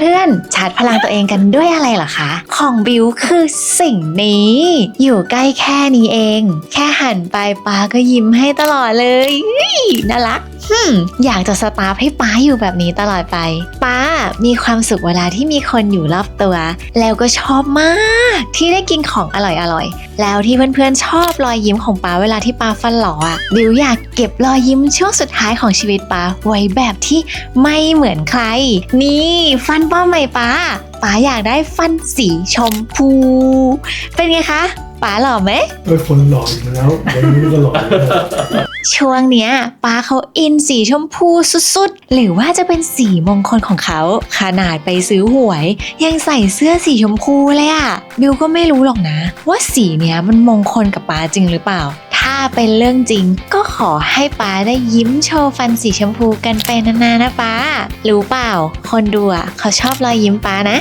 เพื่อนๆ ชาร์จพลังตัวเองกันด้วยอะไรเหรอคะ ของบิวคือสิ่งนี้ อยู่ใกล้แค่นี้เอง แค่หันไปปาก็ยิ้มให้ตลอดเลยน่ารัก ฮึมอยากจะสตาร์ฟให้ป้าอยู่แบบนี้ตลอดไป ป้ามีความสุขเวลาที่มีคนอยู่รอบตัว แล้วก็ชอบมาก ที่ได้กินของอร่อยๆแล้วที่เพื่อนๆชอบรอยยิ้มของป้าเวลาที่ป้าฟันหล่ออะบิวอยากเก็บรอยยิ้มช่วงสุดท้ายของชีวิตป้าไว้แบบที่ไม่เหมือนใคร นี่ฟันป้าใหม่ป้าป้าอยากได้ฟันสีชมพู เป็นไงคะป้าหล่อไหมเอ้ยคนหล่ออยู่แล้ววันนี้ก็หล่ออยู่แล้ว ช่วงเนี้ยป้าเขาอินสีชมพูสุดๆ หรือว่าจะเป็นสีมงคลของเขา ขนาดไปซื้อหวย ยังใส่เสื้อสีชมพูเลยอะบิวก็ไม่รู้หรอกนะ ว่าสีเนี้ยมันมงคลกับป้าจริงหรือเปล่า ถ้าเป็นเรื่องจริง ก็ขอให้ป้าได้ยิ้มโชว์ฟันสีชมพูกันไปนานๆนะป้า รู้เปล่า คนดูอะเขาชอบรอยยิ้มป้านะ